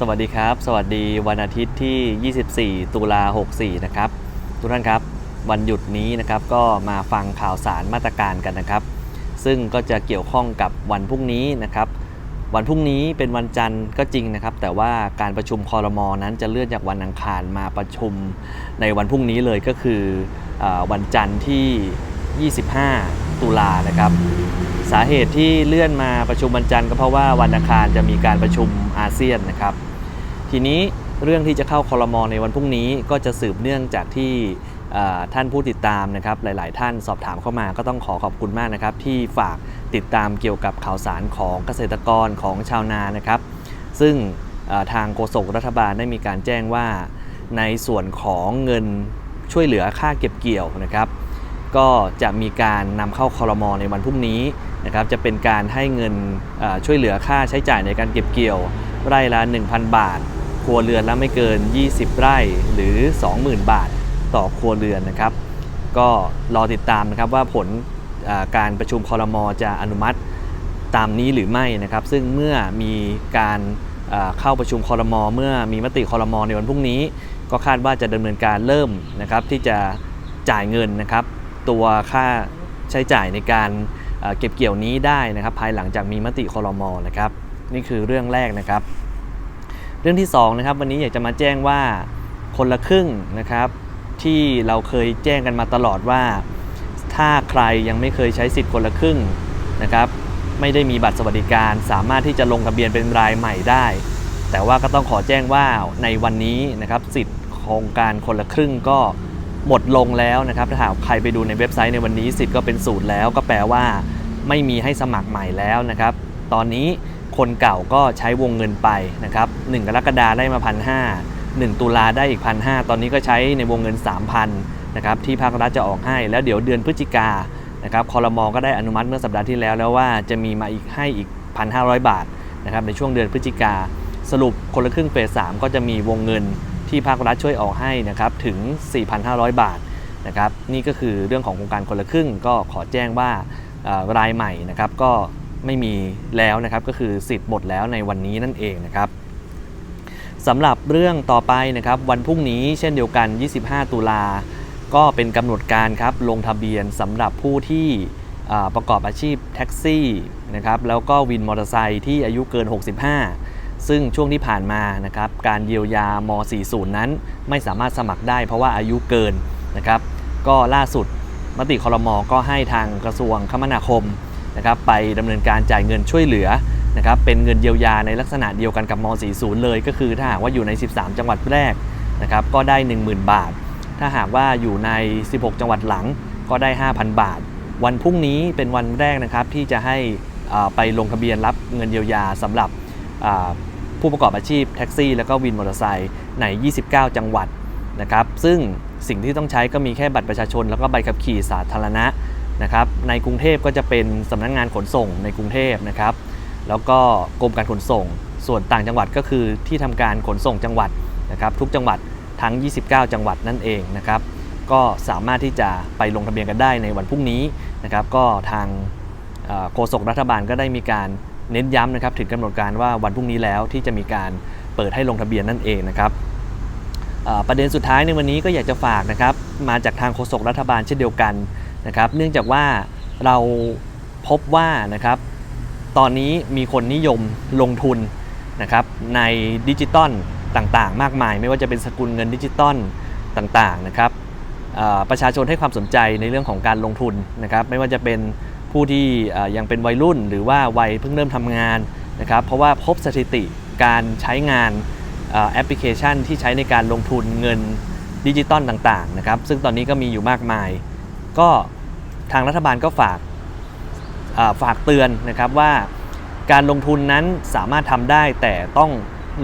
สวัสดีครับ สวัสดีวันอาทิตย์ที่ 24 ตุลา64 นะครับ ทุกท่านครับ วันหยุดนี้นะครับก็มาฟังข่าวสารมาตรการกันนะครับ ซึ่งก็จะเกี่ยวข้องกับวันพรุ่งนี้นะครับ วันพรุ่งนี้เป็นวันจันทร์ก็จริงนะครับ แต่ว่าการประชุมคอรมอนั้นจะเลื่อนจากวันอังคารมาประชุมในวันพรุ่งนี้เลยก็คืออวันจันทร์ที่ 25 ตุลานะครับ สาเหตุที่เลื่อนมาประชุมวันจันทร์ก็เพราะว่าวันอังคารจะมีการประชุมอาเซียนนะครับ ทีนี้เรื่องที่จะเข้าคอรมอในวันพรุ่งนี้ก็จะสืบเนื่องจากที่ท่านผู้ติดตามนะครับหลาย ๆ ท่านสอบถามเข้ามาก็ต้องขอขอบคุณมากนะครับ ที่ฝากติดตามเกี่ยวกับข่าวสารของเกษตรกรของชาวนานะครับ ซึ่งทางโฆษกรัฐบาลได้มีการแจ้งว่า ในส่วนของเงินช่วยเหลือค่าเก็บเกี่ยวนะครับ ก็จะมีการนำเข้าคอรมอในวันพรุ่งนี้นะครับจะเป็นการให้เงินช่วยเหลือค่าใช้จ่ายในการเก็บเกี่ยว ไร่ละ 1,000 บาท ครัวเรือนละไม่เกิน 20 ไร่หรือ 20,000 บาทต่อครัวเรือนนะครับ ก็รอติดตามนะครับว่าผลการประชุมคอรมอจะอนุมัติตามนี้หรือไม่นะครับ ซึ่งเมื่อมีการเข้าประชุมคอรมอเมื่อมีมติคอรมอในวันพรุ่งนี้ ก็คาดว่าจะดำเนินการเริ่มนะครับที่จะจ่ายเงินนะครับ ตัวค่าใช้จ่ายในการเก็บเกี่ยวนี้ได้นะครับ ภายหลังจากมีมติคอรมอนะครับ นี่คือเรื่องแรกนะครับ เรื่องที่สองนะครับวันนี้อยากจะมาแจ้งว่าคนละครึ่งนะครับ ที่เราเคยแจ้งกันมาตลอดว่า ถ้าใครยังไม่เคยใช้สิทธิ์คนละครึ่งนะครับ ไม่ได้มีบัตรสวัสดิการ สามารถที่จะลงทะเบียนเป็นรายใหม่ได้ แต่ว่าก็ต้องขอแจ้งว่าในวันนี้นะครับสิทธิ์โครงการคนละครึ่งก็ หมดลงแล้วนะครับ ถ้าหากใครไปดูในเว็บไซต์ในวันนี้สิทธิ์ก็เป็นศูนย์แล้ว ก็แปลว่าไม่มีให้สมัครใหม่แล้วนะครับ ตอนนี้คนเก่าก็ใช้วงเงินไปนะครับ1กรกฎาได้มาพันห้า1ตุลาได้อีกพันหตอนนี้ก็ใช้ในวงเงิน 3,000นะครับที่ภาครัฐจะออกให้ แล้วเดี๋ยวเดือนพฤศจิกานะครับคอรมอก็ได้อนุมัติเมื่อสัปดาห์ที่แล้วแล้วว่าจะมีมาอีกให้อีก 1,500 บาทนะครับในช่วงเดือนพฤศจิกาสรุปคนละครึ่งเฟส3ก็จะมีวงเงิน ที่ภาครัฐช่วยออกให้นะครับถึง 4,500 บาทนะครับนี่ก็คือเรื่องของโครงการคนละครึ่ง ก็ขอแจ้งว่ารายใหม่นะครับก็ไม่มีแล้วนะครับก็คือสิทธิ์หมดแล้วในวันนี้นั่นเองนะครับสำหรับเรื่องต่อไปนะครับวันพรุ่งนี้เช่นเดียวกัน 25 ตุลา ก็เป็นกำหนดการครับลงทะเบียนสำหรับผู้ที่ประกอบอาชีพแท็กซี่นะครับแล้วก็วินมอเตอร์ไซค์ที่อายุเกิน 65 ซึ่งช่วงที่ผ่านมานะครับการเยียวยาม40 นั้น ไม่สามารถสมัครได้เพราะว่าอายุเกินนะครับ ก็ล่าสุดมติคอรมอก็ให้ทางกระทรวงคมนาคมนะครับไปดำเนินการจ่ายเงินช่วยเหลือนะครับเป็นเงินเยียวยาในลักษณะเดียวกันกับม 40 เลย ก็คือถ้าหากว่าอยู่ใน 13 จังหวัดแรกนะครับก็ได้ 10,000 บาท ถ้าหากว่าอยู่ใน 16 จังหวัดหลังก็ได้ 5,000 บาท วันพรุ่งนี้เป็นวันแรกนะครับที่จะให้อ่าไปลงทะเบียนรับเงินเยียวยาสำหรับอ่า ผู้ประกอบอาชีพแท็กซี่ แล้วก็วินมอเตอร์ไซค์ใน 29 จังหวัดนะครับซึ่งสิ่งที่ต้องใช้ก็มีแค่บัตรประชาชน แล้วก็ใบขับขี่สาธารณะนะครับในกรุงเทพก็จะเป็นสำนักงานขนส่งในกรุงเทพนะครับแล้วก็กรมการขนส่ง ส่วนต่างจังหวัดก็คือที่ทำการขนส่งจังหวัดนะครับทุกจังหวัดทั้ง 29 จังหวัดนั่นเองนะครับก็สามารถที่จะไปลงทะเบียนกันได้ในวันพรุ่งนี้นะครับก็ทางโฆษกรัฐบาลก็ได้มีการ เน้นย้ำนะครับถึงกำหนดการว่าวันพรุ่งนี้แล้วที่จะมีการเปิดให้ลงทะเบียนนั่นเองนะครับประเด็นสุดท้ายในวันนี้ก็อยากจะฝากนะครับมาจากทางโฆษกรัฐบาลเช่นเดียวกันนะครับ เนื่องจากว่าเราพบว่านะครับตอนนี้มีคนนิยมลงทุนนะครับในดิจิตอลต่างๆ มากมาย ไม่ว่าจะเป็นสกุลเงินดิจิตอลต่างๆนะครับประชาชนให้ความสนใจในเรื่องของการลงทุนนะครับ ไม่ว่าจะเป็น ผู้ที่ยังเป็นวัยรุ่น หรือว่าวัยเพิ่งเริ่มทำงานนะครับเพราะว่าพบสถิติการใช้งานแอปพลิเคชันที่ใช้ในการลงทุนเงินดิจิตอลต่างๆนะครับซึ่งตอนนี้ก็มีอยู่มากมาย ก็ทางรัฐบาลก็ฝากฝากเตือนนะครับว่าการลงทุนนั้นสามารถทำได้แต่ต้อง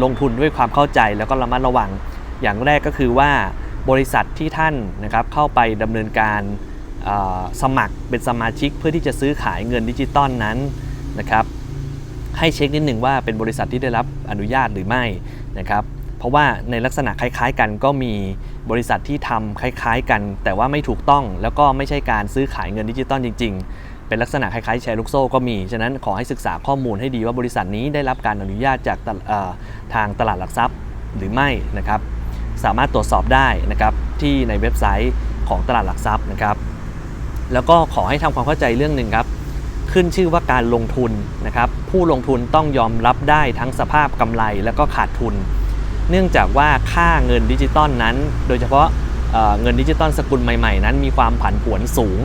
ลงทุนด้วยความเข้าใจแล้วก็ระมัดระวัง อย่างแรกก็คือว่าบริษัทที่ท่านนะครับเข้าไปดำเนินการ สมัครเป็นสมาชิกเพื่อที่จะซื้อขายเงินดิจิตอลนั้นนะครับให้เช็คนิดหนึ่งว่าเป็นบริษัทที่ได้รับอนุญาตหรือไม่นะครับเพราะว่าในลักษณะคล้าย ๆ กันก็มีบริษัทที่ทำคล้าย ๆ กัน แต่ว่าไม่ถูกต้องแล้วก็ไม่ใช่การซื้อขายเงินดิจิตอลจริง ๆ เป็นลักษณะคล้ายๆแชร์ลูกโซ่ก็มี ฉะนั้นขอให้ศึกษาข้อมูลให้ดีว่าบริษัทนี้ได้รับการอนุญาตจากทางตลาดหลักทรัพย์หรือไม่นะครับ สามารถตรวจสอบได้นะครับที่ในเว็บไซต์ของตลาดหลักทรัพย์นะครับ แล้วก็ขอให้ทำความเข้าใจเรื่องหนึ่งครับ ขึ้นชื่อว่าการลงทุนนะครับ ผู้ลงทุนต้องยอมรับได้ทั้งสภาพกำไรและก็ขาดทุน เนื่องจากว่าค่าเงินดิจิตอลนั้น โดยเฉพาะเเงินดิจิตอลสกุลใหม่ๆ นั้นมีความผันผวนสูง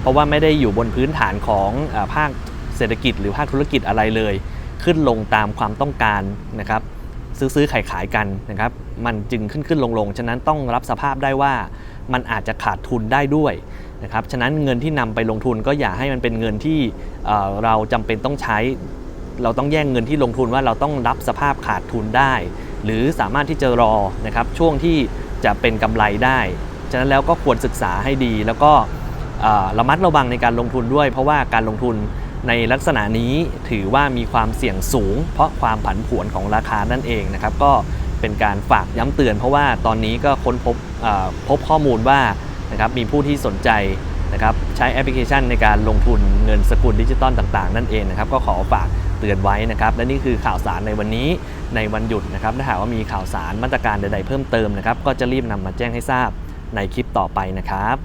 เพราะว่าไม่ได้อยู่บนพื้นฐานของอภาคเศรษฐกิจหรือภาคธุรกิจอะไรเลย ขึ้นลงตามความต้องการนะครับซื้อซื้อขายขายกันนะครับ มันจึงขึ้นขึ้นลงลง ฉะนั้นต้องรับสภาพได้ว่ามันอาจจะขาดทุนได้ด้วย นะครับฉะนั้นเงินที่นำไปลงทุนก็อย่าให้มันเป็นเงินที่เราจำเป็นต้องใช้ เราต้องแย่งเงินที่ลงทุนว่าเราต้องรับสภาพขาดทุนได้ หรือสามารถที่จะรอนะครับช่วงที่จะเป็นกำไรได้ ฉะนั้นแล้วก็ควรศึกษาให้ดี แล้วก็ระมัดระวังในการลงทุนด้วย เพราะว่าการลงทุนในลักษณะนี้ถือว่ามีความเสี่ยงสูง เพราะความผันผวนของราคานั่นเองนะครับ ก็เป็นการฝากย้ำเตือน เพราะว่าตอนนี้ก็ค้นพบพบข้อมูลว่า นะครับมีผู้ที่สนใจนะครับใช้แอปพลิเคชันในการลงทุนเงินสกุลดิจิตอลต่างๆ นั่นเองนะครับก็ขอฝากเตือนไว้นะครับและนี่คือข่าวสารในวันนี้ในวันหยุดนะครับถ้าหากว่ามีข่าวสารมาตรการใด ๆ เพิ่มเติมนะครับก็จะรีบนำมาแจ้งให้ทราบในคลิปต่อไปนะครับ